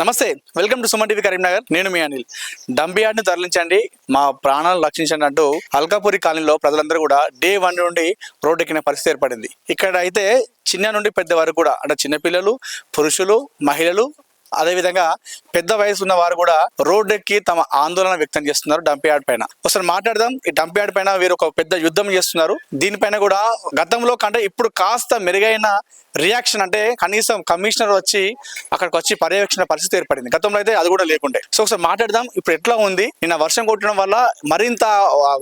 నమస్తే welcome to Suman TV Karimnagar. నేను మీ అనిల్. డంపియార్డ్ని తరలించండి. మా ప్రాణాలను రక్షించండి అంటూ అల్కాపురి కాలనీలో ప్రజలందరూ కూడా డే వన్ నుండి రోడ్డు ఎక్కిన పరిస్థితి ఏర్పడింది. ఇక్కడ అయితే చిన్న నుండి పెద్ద వరకు కూడా అంటే చిన్నపిల్లలు పురుషులు మహిళలు అదేవిధంగా పెద్ద వయసు ఉన్న వారు కూడా రోడ్డు ఎక్కి తమ ఆందోళన వ్యక్తం చేస్తున్నారు డంపియార్డ్ పైన. ఒకసారి మాట్లాడదాం. ఈ డంపియాడ్ పైన వీరు ఒక పెద్ద యుద్ధం చేస్తున్నారు. దీనిపైన కూడా గతంలో కంటే ఇప్పుడు కాస్త మెరుగైన రియాక్షన్ అంటే కనీసం కమిషనర్ వచ్చి అక్కడికి వచ్చి పర్యవేక్షణ పరిస్థితి ఏర్పడింది. గతంలో అయితే అది కూడా లేకుండే. సో ఒకసారి మాట్లాడదాం. ఇప్పుడు ఎట్లా ఉంది? నిన్న వర్షం కొట్టడం వల్ల మరింత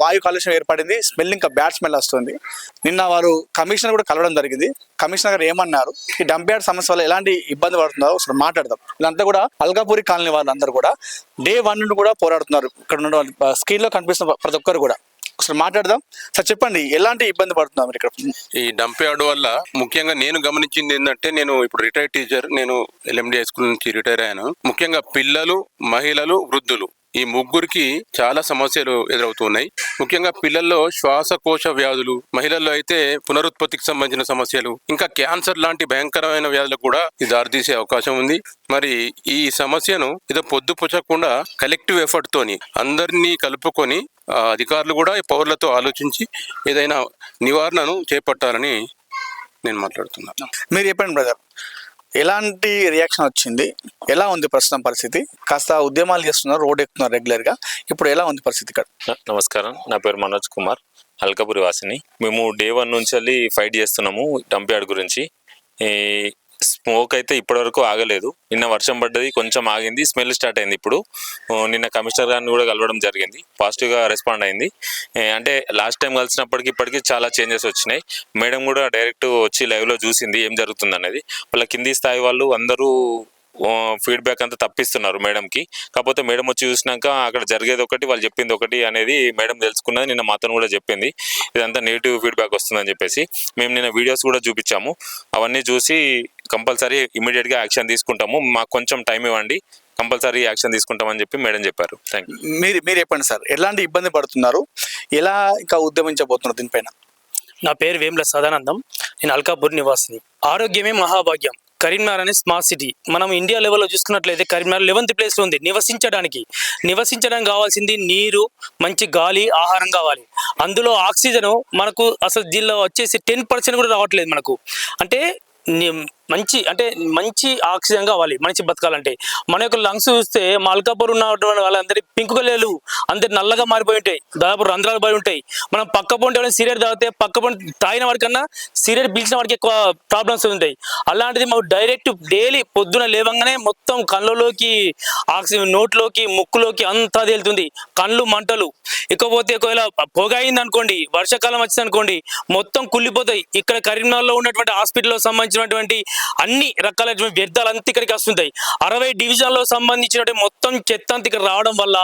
వాయు కాలుష్యం ఏర్పడింది. స్మెల్ ఇంకా బ్యాడ్ స్మెల్ వస్తుంది. నిన్న వారు కమిషనర్ కూడా కలవడం జరిగింది. కమిషనర్ గారు ఏమన్నారు? ఈ డంపియాడ్ సమస్య వల్ల ఎలాంటి ఇబ్బంది పడుతుందో ఒకసారి మాట్లాడదాం. వీళ్ళంతా కూడా అల్గాపూరి కాలనీ వాళ్ళందరూ కూడా డే వన్ నుండి కూడా పోరాడుతున్నారు. ఇక్కడ ఉన్న స్క్రీన్లో కనిపిస్తున్న ప్రతి ఒక్కరు కూడా. ఒకసారి మాట్లాడదాం. సార్ చెప్పండి ఎలాంటి ఇబ్బంది పడుతున్నాం ఇక్కడ? ఈ డంప్ యార్డ్ వల్ల ముఖ్యంగా నేను గమనించింది ఏంటంటే నేను ఇప్పుడు రిటైర్డ్ టీచర్ నేను ఎల్ఎండి హై స్కూల్ నుంచి రిటైర్ అయ్యాను. ముఖ్యంగా పిల్లలు మహిళలు వృద్ధులు. ఈ ముగ్గురికి చాలా సమస్యలు ఎదురవుతున్నాయి. ముఖ్యంగా పిల్లల్లో శ్వాసకోశ వ్యాధులు మహిళల్లో అయితే పునరుత్పత్తికి సంబంధించిన సమస్యలు ఇంకా క్యాన్సర్ లాంటి భయంకరమైన వ్యాధులకు కూడా ఇది దారితీసే అవకాశం ఉంది. మరి ఈ సమస్యను ఏదో పొద్దుపుచ్చకుండా కలెక్టివ్ ఎఫర్ట్ తోని అందరినీ కలుపుకొని అధికారులు కూడా ఈ పౌరులతో ఆలోచించి ఏదైనా నివారణను చేపట్టాలని నేను మాట్లాడుతున్నాను. మీరు చెప్పండి బ్రదర్. ఎలాంటి రియాక్షన్ వచ్చింది? ఎలా ఉంది ప్రస్తుతం పరిస్థితి? కాస్త ఉద్యమాలు చేస్తున్నారు రోడ్ ఎక్కుతున్నారు రెగ్యులర్గా. ఇప్పుడు ఎలా ఉంది పరిస్థితి ఇక్కడ? నమస్కారం. నా పేరు మనోజ్ కుమార్ అల్కపురి వాసిని. మేము డే వన్ నుంచి వెళ్ళి ఫైట్ చేస్తున్నాము డంప్యార్డ్ గురించి. ఈ స్మోక్ అయితే ఇప్పటివరకు ఆగలేదు. నిన్న వర్షం పడ్డది కొంచెం ఆగింది స్మెల్ స్టార్ట్ అయింది ఇప్పుడు. నిన్న కమిషనర్ గారిని కూడా కలవడం జరిగింది. పాజిటివ్గా రెస్పాండ్ అయింది. అంటే లాస్ట్ టైం కలిసినప్పటికి ఇప్పటికీ చాలా చేంజెస్ వచ్చినాయి. మేడం కూడా డైరెక్ట్ వచ్చి లైవ్లో చూసింది ఏం జరుగుతుంది అనేది వాళ్ళ కింది స్థాయి వాళ్ళు అందరూ ఫీడ్బ్యాక్ అంతా తప్పిస్తున్నారు మేడంకి. కాకపోతే మేడం వచ్చి చూసినాక అక్కడ జరిగేది ఒకటి వాళ్ళు చెప్పింది ఒకటి అనేది మేడం తెలుసుకున్నది నిన్న మాతో కూడా చెప్పింది. ఇదంతా నెగిటివ్ ఫీడ్బ్యాక్ వస్తుందని చెప్పేసి మేము నిన్న వీడియోస్ కూడా చూపించాము. అవన్నీ చూసి కంపల్సరీ ఇమీడియట్గా యాక్షన్ తీసుకుంటాము. మాకు కొంచెం టైం ఇవ్వండి కంపల్సరీ యాక్షన్ తీసుకుంటామని చెప్పి మేడం చెప్పారు. థ్యాంక్ యూ మీరు మీరు చెప్పండి సార్ ఎలాంటి ఇబ్బంది పడుతున్నారు? ఎలా ఇంకా ఉద్యమించబోతున్నారు దీనిపైన? నా పేరు వేముల సదానందం. నేను అల్కాపూర్ నివాసిని. ఆరోగ్యమే మహాభాగ్యం. కరీంనగర్ అనే స్మార్ట్ సిటీ మనం ఇండియా లెవెల్లో చూసుకున్నట్లయితే కరీంనగర్ లెవెన్త్ ప్లేస్లో ఉంది. నివసించడానికి నివసించడానికి కావాల్సింది నీరు మంచి గాలి ఆహారం కావాలి. అందులో ఆక్సిజన్ మనకు అసలు దీనిలో వచ్చేసి టెన్ పర్సెంట్ కూడా రావట్లేదు మనకు. అంటే ని- మంచి అంటే మంచి ఆక్సిజన్ కావాలి మనిషి బతకాలంటే. మన యొక్క లంగ్స్ చూస్తే మల్కాపూర్ ఉన్నటువంటి వాళ్ళందరి పింక్ లేదు అందరి నల్లగా మారిపోయి ఉంటాయి. దాదాపు రంధ్రాలు పడి ఉంటాయి. మనం పక్క పొంటి ఎవరైనా సిగరెట్ తాగితే పక్క పొంటి తాగిన వాడికన్నా సిగరెట్ పీల్చిన వాడికి ఎక్కువ ప్రాబ్లమ్స్ ఉంటాయి. అలాంటిది మాకు డైరెక్ట్ డైలీ పొద్దున లేవంగానే మొత్తం కళ్ళలోకి ఆక్సిజన్ నోట్లోకి ముక్కులోకి అంతా తేలుతుంది. కళ్ళు మంటలు. ఇకపోతే ఒకవేళ పొగ అయింది అనుకోండి వర్షాకాలం వచ్చింది అనుకోండి మొత్తం కుళ్ళిపోతాయి. ఇక్కడ కరీంనగర్లో ఉన్నటువంటి హాస్పిటల్లో సంబంధించినటువంటి అన్ని రకాలైనటువంటి వ్యర్థాలు అంతా ఇక్కడికి వస్తుంటాయి. అరవై డివిజన్లో సంబంధించినటువంటి మొత్తం చెత్త అంతా ఇక్కడ రావడం వల్ల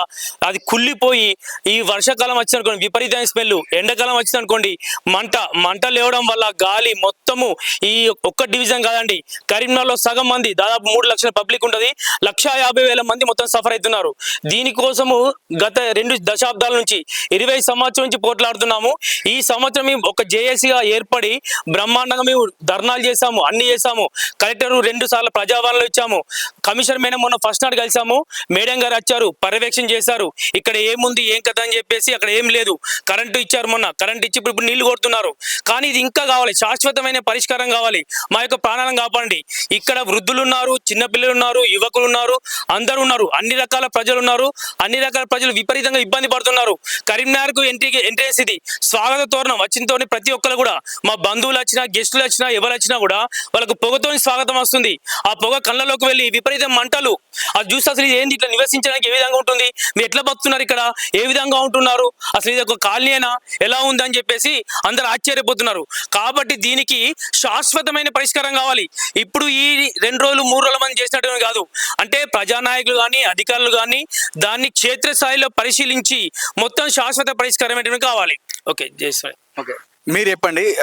అది కుళ్ళిపోయి ఈ వర్షాకాలం వచ్చింది అనుకోండి విపరీతమైన స్మెల్ ఎండాకాలం వచ్చింది అనుకోండి మంట మంట లేవడం వల్ల గాలి మొత్తము ఈ ఒక్క డివిజన్ కాదండి కరీంనగర్లో సగం మంది దాదాపు మూడు లక్షల పబ్లిక్ ఉంటుంది లక్ష యాభై వేల మంది మొత్తం సఫర్ అవుతున్నారు. దీనికోసము గత రెండు దశాబ్దాల నుంచి ఇరవై సంవత్సరం నుంచి పోట్లాడుతున్నాము. ఈ సంవత్సరం మేము ఒక జేఏసీగా ఏర్పడి బ్రహ్మాండంగా మేము ధర్నాలు చేశాము అన్ని చేశాము. ఇచ్చాము. కలెక్టర్ రెండు సార్లు ప్రజావాణిలో ఇచ్చాము. కమిషనర్ మేడం మొన్న ఫస్ట్ నాడు కలిసాము. మేడం గారు వచ్చారు పర్యవేక్షణ చేశారు. ఇక్కడ ఏముంది ఏం కదా అని చెప్పేసి అక్కడ ఏం లేదు. కరెంటు ఇచ్చారు మొన్న. కరెంట్ ఇచ్చి ఇప్పుడు నీళ్ళు కొడుతున్నారు. కానీ ఇది ఇంకా కావాలి. శాశ్వతమైన పరిష్కారం కావాలి. మా యొక్క ప్రాణాలను కాపాడండి. ఇక్కడ వృద్ధులు ఉన్నారు చిన్నపిల్లలు ఉన్నారు యువకులు ఉన్నారు అందరూ ఉన్నారు అన్ని రకాల ప్రజలు ఉన్నారు అన్ని రకాల ప్రజలు విపరీతంగా ఇబ్బంది పడుతున్నారు. కరీంనగర్కు ఎంట్రీ ఎంట్రెన్స్ ఇది స్వాగత తోరణం వచ్చినతోనే ప్రతి ఒక్కరు కూడా. మా బంధువులు వచ్చినా గెస్టులు వచ్చినా ఎవరు వచ్చినా కూడా వాళ్ళకు పొగతో స్వాగతం వస్తుంది. ఆ పొగ కళ్ళలోకి వెళ్ళి విపరీతం మంటలు అది చూస్తే అసలు ఇది ఏంది ఇట్లా నివసించడానికి ఏ విధంగా ఉంటుంది? మీరు ఎట్లా బతుకుతున్నారు ఇక్కడ? ఏ విధంగా ఉంటున్నారు? అసలు ఇది ఒక కాలనీనా ఎలా ఉందని చెప్పేసి అందరు ఆశ్చర్యపోతున్నారు. కాబట్టి దీనికి శాశ్వతమైన పరిష్కారం కావాలి. ఇప్పుడు ఈ రెండు రోజులు మూడు రోజుల మంది చేసినట్టు కాదు. అంటే ప్రజానాయకులు కానీ అధికారులు కానీ దాన్ని క్షేత్రస్థాయిలో పరిశీలించి మొత్తం శాశ్వత పరిష్కారం ఏంటంటే కావాలి. Okay Jayashwari okay. మీరు చెప్పండి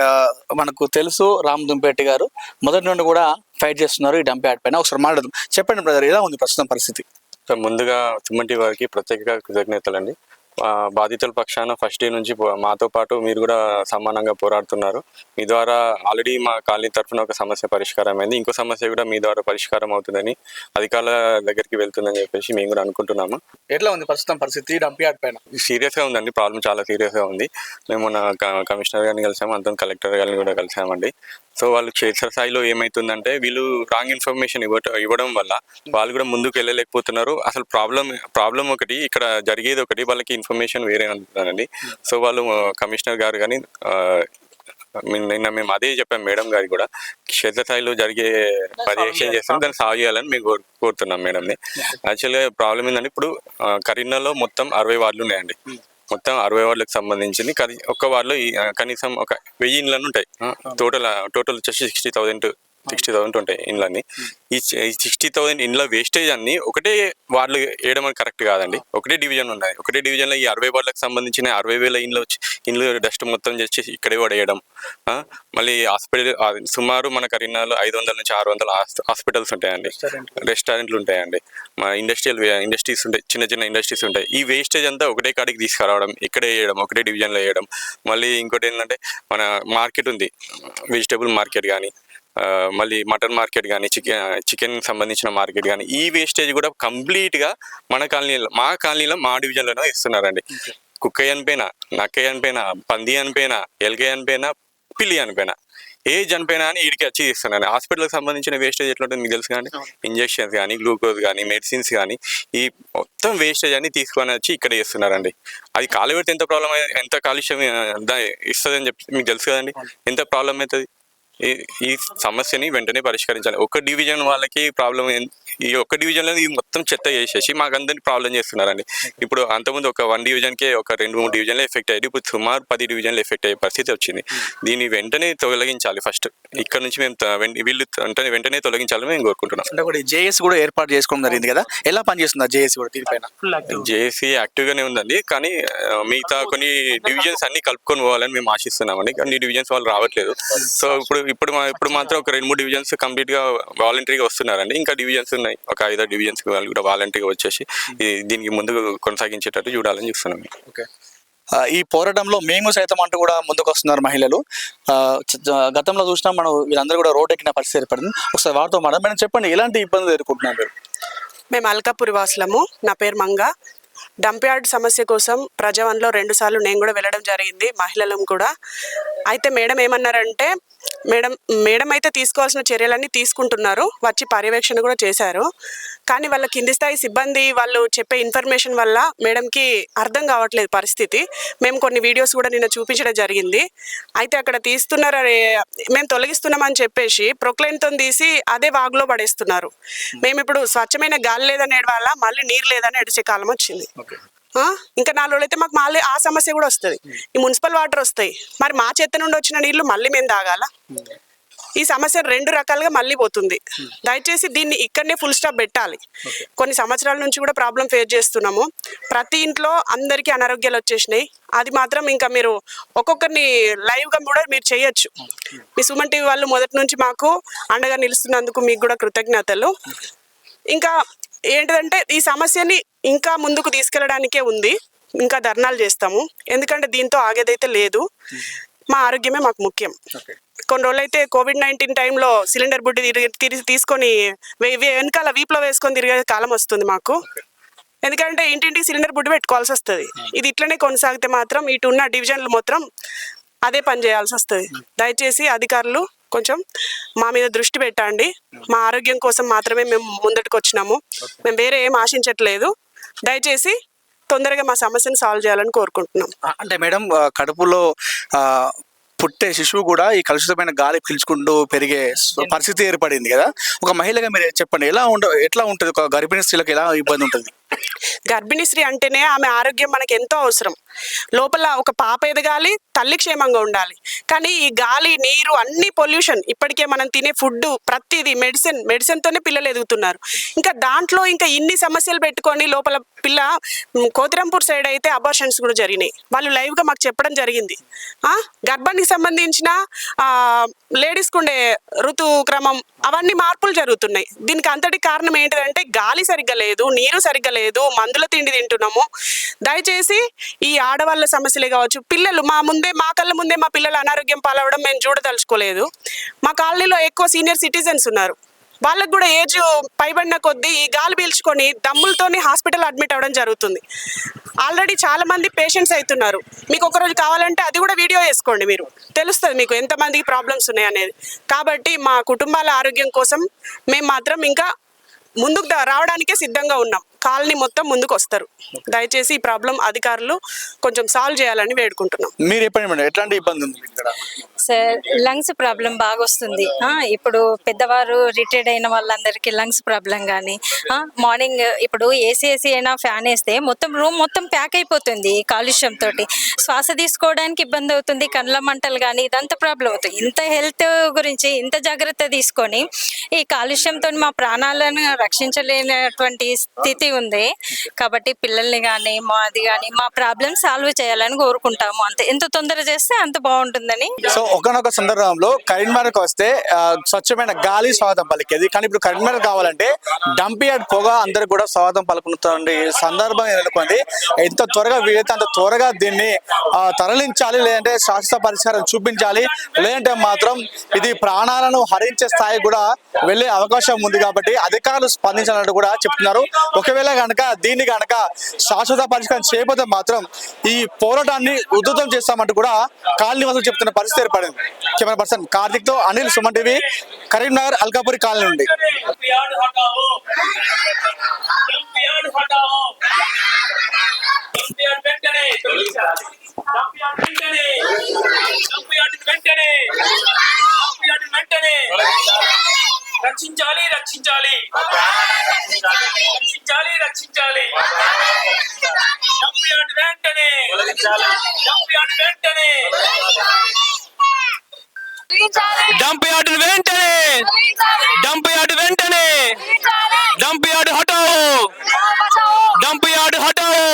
మనకు తెలుసు రామ్ దుంపేటి గారు. మొదటి నుండి కూడా ఫైట్ చేస్తున్నారు ఈ డంప్ పైన. ఒకసారి మాట్లాడదాం. చెప్పండి బ్రదర్ ఎలా ఉంది ప్రస్తుతం పరిస్థితి? సో ముందుగా తుమ్మంటి వారికి ప్రత్యేక కృతజ్ఞతలండి. అండి బాధితుల పక్షాన ఫస్ట్ డే నుంచి మాతో పాటు మీరు కూడా సమానంగా పోరాడుతున్నారు. మీ ద్వారా ఆల్రెడీ మా కాలనీ తరఫున ఒక సమస్య పరిష్కారం అయింది ఇంకో సమస్య కూడా మీ ద్వారా పరిష్కారం అవుతుందని అధికారుల దగ్గరికి వెళ్తుందని చెప్పేసి మేము కూడా అనుకుంటున్నాము. ఎట్లా ఉంది ప్రస్తుతం పరిస్థితి? డంప్ యార్డ్ పైన? సీరియస్గా ఉందండి. ప్రాబ్లం చాలా సీరియస్గా ఉంది. మేము కమిషనర్ గారిని కలిసాము అంత కలెక్టర్ గారిని కూడా కలిసామండి. సో వాళ్ళు క్షేత్ర స్థాయిలో ఏమవుతుందంటే వీళ్ళు రాంగ్ ఇన్ఫర్మేషన్ ఇవ్వటం ఇవ్వడం వల్ల వాళ్ళు కూడా ముందుకు వెళ్ళలేకపోతున్నారు. అసలు ప్రాబ్లం ప్రాబ్లం ఒకటి ఇక్కడ జరిగేది ఒకటి వాళ్ళకి ఇన్ఫర్మేషన్ వేరే ఉంటుందండి. సో వాళ్ళు కమిషనర్ గారు కానీ నిన్న మేము అదే చెప్పాం మేడం గారికి కూడా క్షేత్రస్థాయిలో జరిగే పర్యవేక్షణ చేస్తాం దాన్ని సాగు చేయాలని మేము కోరు- కోరుతున్నాం మేడంని. యాక్చువల్గా ప్రాబ్లం ఏంటంటే ఇప్పుడు కరీంనగర్లో మొత్తం అరవై వార్డులు ఉన్నాయండి. మొత్తం అరవై వార్డులకు సంబంధించింది. కది ఒక్క వార్డులో కనీసం ఒక వెయ్యి ఇండ్లను ఉంటాయి. టోటల్ టోటల్ వచ్చేసి సిక్స్టీ థౌసండ్ సిక్స్టీ థౌసండ్ ఉంటాయి ఇండ్లన్నీ. ఈ సిక్స్టీ థౌసండ్ ఇండ్ల వేస్టేజ్ అన్ని ఒకటే వార్డులు వేయడం అని కరెక్ట్ కాదండి. ఒకటే డివిజన్ ఉన్నాయి. ఒకటే డివిజన్లో ఈ అరవై వార్డులకు సంబంధించిన అరవై వేల ఇండ్లు వచ్చి ఇండ్లు డస్ట్ మొత్తం చేసి ఇక్కడే పడేయడం. మళ్ళీ హాస్పిటల్ సుమారు మన కరీంనగర్లో ఐదు వందల నుంచి ఆరు వందల హాస్- హాస్పిటల్స్ ఉంటాయండి. రెస్టారెంట్లు ఉంటాయండి. మా ఇండస్ట్రియల్ ఇండస్ట్రీస్ ఉంటాయి. చిన్న చిన్న ఇండస్ట్రీస్ ఉంటాయి. ఈ వేస్టేజ్ అంతా ఒకటే కాడికి తీసుకురావడం ఇక్కడే వేయడం ఒకటే డివిజన్లో వేయడం. మళ్ళీ ఇంకోటి ఏంటంటే మన మార్కెట్ ఉంది. వెజిటేబుల్ మార్కెట్ కానీ మళ్ళీ మటన్ మార్కెట్ కానీ చికెన్ చికెన్ సంబంధించిన మార్కెట్ కానీ ఈ వేస్టేజ్ కూడా కంప్లీట్గా మన కాలనీలో మా కాలనీలో మా డివిజన్లోనే ఇస్తున్నారండి. కుక్కయ్య అనిపోయినా నక్కయ్య అనిపోయినా పంది అనిపోయినా ఎల్కయ్య అనిపోయినా పిల్లి అనిపోయినా ఏ చనిపోయినా అని వీడికి వచ్చి ఇస్తున్నాను హాస్పిటల్కి సంబంధించిన వేస్టేజ్ ఎట్లా ఉంటుంది మీకు తెలుసు కానీ ఇంజెక్షన్స్ కానీ గ్లూకోజ్ కానీ మెడిసిన్స్ కానీ ఈ మొత్తం వేస్టేజ్ అని తీసుకొని వచ్చి ఇక్కడ ఇస్తున్నారండి అది కాలు పెడితే ఎంత ప్రాబ్లం ఎంత కాలుష్యం ఇస్తుంది అని చెప్పి మీకు తెలుసు కదండి? ఎంత ప్రాబ్లం అవుతుంది ఈ ఈ సమస్యని వెంటనే పరిష్కరించాలి. ఒక డివిజన్ వాళ్ళకి ప్రాబ్లం ఈ ఒక్క డివిజన్లో ఈ మొత్తం చెత్త చేసేసి మాకు అందరినీ ప్రాబ్లం చేస్తున్నారండి. ఇప్పుడు అంతకుముందు ఒక వన్ డివిజన్కే ఒక రెండు మూడు డివిజన్లు ఎఫెక్ట్ అయ్యేది ఇప్పుడు సుమారు పది డివిజన్లు ఎఫెక్ట్ అయ్యే పరిస్థితి వచ్చింది. దీన్ని వెంటనే తొలగించాలి ఫస్ట్ ఇక్కడ నుంచి మేము వీళ్ళు వెంటనే వెంటనే తొలగించాలని మేము కోరుకుంటున్నాం. అంటే జేఎస్ కూడా ఏర్పాటు చేసుకోవడం జరిగింది కదా? ఎలా పనిచేస్తుంది జేఎస్ కూడా దీనిపైన? జేసీ యాక్టివ్గానే ఉందండి. కానీ మిగతా కొన్ని డివిజన్స్ అన్ని కలుపుకొని పోవాలని మేము ఆశిస్తున్నామండి. కొన్ని డివిజన్స్ వాళ్ళు రావట్లేదు. సో ఇప్పుడు ఇప్పుడు మా ఇప్పుడు మాత్రం ఒక రెండు మూడు డివిజన్స్ కంప్లీట్గా వాలంటరీగా వస్తున్నారండి. ఇంకా డివిజన్స్ ఉన్నాయి. ఒక ఐదో డివిజన్స్ వాళ్ళు కూడా వాలంటరీగా వచ్చేసి దీనికి ముందు కొనసాగించేటట్టు చూడాలని చూస్తున్నాం. ఓకే. ఈ పోరాటంలో మేము సైతం అంటూ కూడా ముందుకు వస్తున్నారు మహిళలు గతంలో చూసినా మనం వీళ్ళందరూ కూడా రోడ్ ఎక్కిన పరిస్థితి ఏర్పడింది. ఒకసారి వారితో మాట మేడం చెప్పండి ఎలాంటి ఇబ్బందులు ఎదుర్కొంటున్నారు మీరు? మేము అల్కాపురి వాసులము. నా పేరు మంగ. డంప్ యార్డ్ సమస్య కోసం ప్రజావన్లో రెండు సార్లు నేను కూడా వెళ్ళడం జరిగింది మహిళలం కూడా. అయితే మేడం ఏమన్నారంటే మేడం మేడం అయితే తీసుకోవాల్సిన చర్యలన్నీ తీసుకుంటున్నారు. వచ్చి పర్యవేక్షణ కూడా చేశారు. కానీ వాళ్ళ కింది స్థాయి సిబ్బంది వాళ్ళు చెప్పే ఇన్ఫర్మేషన్ వల్ల మేడంకి అర్థం కావట్లేదు పరిస్థితి. మేము కొన్ని వీడియోస్ కూడా నిన్న చూపించడం జరిగింది. అయితే అక్కడ తీస్తున్నారు మేము తొలగిస్తున్నామని చెప్పేసి ప్రొక్లైన్తో తీసి అదే వాగులో పడేస్తున్నారు. మేము. ఇప్పుడు స్వచ్ఛమైన గాలి లేదని ఏడవాలా మళ్ళీ నీరు లేదని ఎడిచే కాలం వచ్చింది? ఇంకా నాలుగు అయితే మాకు మళ్ళీ ఆ సమస్య కూడా వస్తుంది. ఈ మున్సిపల్ వాటర్ వస్తాయి. మరి మా చెత్త నుండి వచ్చిన నీళ్ళు మళ్ళీ మేము తాగాల? ఈ సమస్య రెండు రకాలుగా మళ్ళీ పోతుంది. దయచేసి దీన్ని ఇక్కడనే ఫుల్ స్టాప్ పెట్టాలి. కొన్ని సంవత్సరాల నుంచి కూడా ప్రాబ్లం ఫేస్ చేస్తున్నాము. ప్రతి ఇంట్లో అందరికీ అనారోగ్యాలు వచ్చేసినాయి. అది మాత్రం ఇంకా మీరు ఒక్కొక్కరిని లైవ్గా కూడా మీరు చేయొచ్చు. మీ సుమన్ టీవీ వాళ్ళు మొదటి నుంచి మాకు అండగా నిలుస్తున్నందుకు మీకు కూడా కృతజ్ఞతలు. ఇంకా ఏంటిదంటే ఈ సమస్యని ఇంకా ముందుకు తీసుకెళ్ళడానికే ఉంది. ఇంకా ధర్నాలు చేస్తాము. ఎందుకంటే దీంతో ఆగేదైతే లేదు. మా ఆరోగ్యమే మాకు ముఖ్యం. కొన్ని రోజులు అయితే కోవిడ్ నైన్టీన్ టైంలో సిలిండర్ బుడ్డి తిరిగి తిరిగి తీసుకొని వెనకాల వీపులో వేసుకొని తిరిగే కాలం వస్తుంది మాకు. ఎందుకంటే ఇంటింటికి సిలిండర్ బుడ్డి పెట్టుకోవాల్సి వస్తుంది. ఇది ఇట్లనే కొనసాగితే మాత్రం ఇటు ఉన్న డివిజన్లు మొత్తం అదే పని చేయాల్సి వస్తుంది. దయచేసి అధికారులు కొంచెం మా మీద దృష్టి పెట్టండి. మా ఆరోగ్యం కోసం మాత్రమే మేము ముందటికి వచ్చినాము మేము వేరే ఏం ఆశించట్లేదు. దయచేసి తొందరగా మా సమస్యను సాల్వ్ చేయాలని కోరుకుంటున్నాం. అంటే మేడం కడుపులో ఆ, పుట్టే శిశువు కూడా ఈ కలుషితమైన గాలి పీల్చుకుంటూ పెరిగే పరిస్థితి ఏర్పడింది కదా. ఒక మహిళగా మీరు చెప్పండి ఎలా ఉండ ఎట్లా ఉంటుంది? ఒక గర్భిణీ స్త్రీలకు ఎలా ఇబ్బంది ఉంటుంది? గర్భిణీ స్త్రీ అంటేనే ఆమె ఆరోగ్యం మనకు ఎంతో అవసరం. లోపల ఒక పాప ఎదగాలి తల్లి క్షేమంగా ఉండాలి. కానీ ఈ గాలి నీరు అన్ని పొల్యూషన్. ఇప్పటికే మనం తినే ఫుడ్ ప్రతిదీ మెడిసిన్ మెడిసిన్తోనే పిల్లలు ఎదుగుతున్నారు. ఇంకా దాంట్లో ఇంకా ఇన్ని సమస్యలు పెట్టుకొని లోపల పిల్ల కోతిరంపూర్ సైడ్ అయితే అబార్షన్స్ కూడా జరిగినాయి. వాళ్ళు లైవ్గా మాకు చెప్పడం జరిగింది. ఆ, గర్భానికి సంబంధించిన లేడీస్కి ఉండే ఋతుక్రమం అవన్నీ మార్పులు జరుగుతున్నాయి. దీనికి అంతటి కారణం ఏంటిదంటే గాలి సరిగ్గా లేదు నీరు సరిగ్గా లేదు మందుల తిండి తింటున్నాము. దయచేసి ఈ ఆడవాళ్ళ సమస్యలే కావచ్చు. పిల్లలు మా ముందే మా కళ్ళ ముందే మా పిల్లలు అనారోగ్యం పాలవడం మేము చూడదలుచుకోలేదు. మా కాలనీలో ఎక్కువ సీనియర్ సిటిజన్స్ ఉన్నారు. వాళ్ళకు కూడా ఏజ్ పైబడిన కొద్దీ ఈ గాలి పీల్చుకొని దమ్ములతోని హాస్పిటల్ అడ్మిట్ అవ్వడం జరుగుతుంది. ఆల్రెడీ చాలా మంది పేషెంట్స్ అవుతున్నారు మీకు ఒకరోజు కావాలంటే అది కూడా వీడియో వేసుకోండి మీరు. తెలుస్తుంది మీకు ఎంతమందికి ప్రాబ్లమ్స్ ఉన్నాయి అనేది కాబట్టి మా కుటుంబాల ఆరోగ్యం కోసం మేము మాత్రం ఇంకా ముందుకు రావడానికే సిద్ధంగా ఉన్నాం. కాలనీ మొత్తం ముందుకు వస్తారు దయచేసి ఈ ప్రాబ్లం అధికారులు కొంచెం సాల్వ్ చేయాలని వేడుకుంటున్నాం. మీరు చెప్పండి మేడం ఎట్లాంటి ఇబ్బంది ఉంది ఇక్కడ? లంగ్స్ ప్రాబ్లం బాగా వస్తుంది ఇప్పుడు పెద్దవారు రిటైర్డ్ అయిన వాళ్ళందరికీ లంగ్స్ ప్రాబ్లం కానీ మార్నింగ్ ఇప్పుడు ఏసీ ఏసీ అయినా ఫ్యాన్ వేస్తే మొత్తం రూమ్ మొత్తం ప్యాక్ అయిపోతుంది ఈ కాలుష్యం తోటి. శ్వాస తీసుకోవడానికి ఇబ్బంది అవుతుంది కండ్ల మంటలు కానీ ఇదంతా ప్రాబ్లం అవుతుంది. ఇంత హెల్త్ గురించి ఇంత జాగ్రత్త తీసుకొని ఈ కాలుష్యంతో మా ప్రాణాలను రక్షించలేనటువంటి స్థితి ఉంది. కాబట్టి పిల్లల్ని కానీ మాది కానీ మా ప్రాబ్లం సాల్వ్ చేయాలని కోరుకుంటాము. అంతే ఎంత తొందర చేస్తే అంత బాగుంటుందని సో ఒకనొక సందర్భంలో కరీంనగర్కి వస్తే స్వచ్ఛమైన గాలి స్వాగతం పలికేది. కానీ ఇప్పుడు కరీంనగర్ కావాలంటే డంప్ యార్డ్ పొగ అందరు కూడా స్వాగతం పలుకుతుంది సందర్భం నెలకొంది ఎంత త్వరగా వీలైతే అంత త్వరగా దీన్ని తరలించాలి లేదంటే శాశ్వత పరిష్కారం చూపించాలి. లేదంటే మాత్రం ఇది ప్రాణాలను హరించే స్థాయి కూడా వెళ్ళే అవకాశం ఉంది కాబట్టి అధికారులు స్పందించాలంటూ కూడా చెప్తున్నారు. ఒకవేళ కనుక దీన్ని కనుక శాశ్వత పరిష్కారం చేయకపోతే మాత్రం ఈ పోరాటాన్ని ఉధృతం చేస్తామంటూ కూడా కాలనీ వాసులు చెప్తున్న పరిస్థితి ఏర్పడింది కెమెరా పర్సన్ కార్తిక్తో అనిల్ సుమన్ టీవీ కరీంనగర్ అల్కాపురి కాలనీ నుండి. రక్షించాలి రక్షించాలి. రక్షించాలి రక్షించాలి. వెంటనే వెంటనే డంప్యార్డ్ వెంటనే డంప్యార్డ్ వెంటనే డంప్యార్డ్ హటావు డంప్యార్డ్ హటావు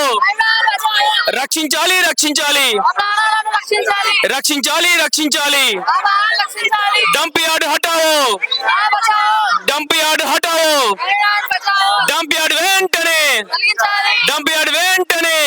రక్షించాలి రక్షించాలి రక్షించాలి రక్షించాలి డంప్యార్డ్ హటావు డంప్యార్డ్ హటావు డంప్యార్డ్ వెంటనే డంప్యార్డ్ వెంటనే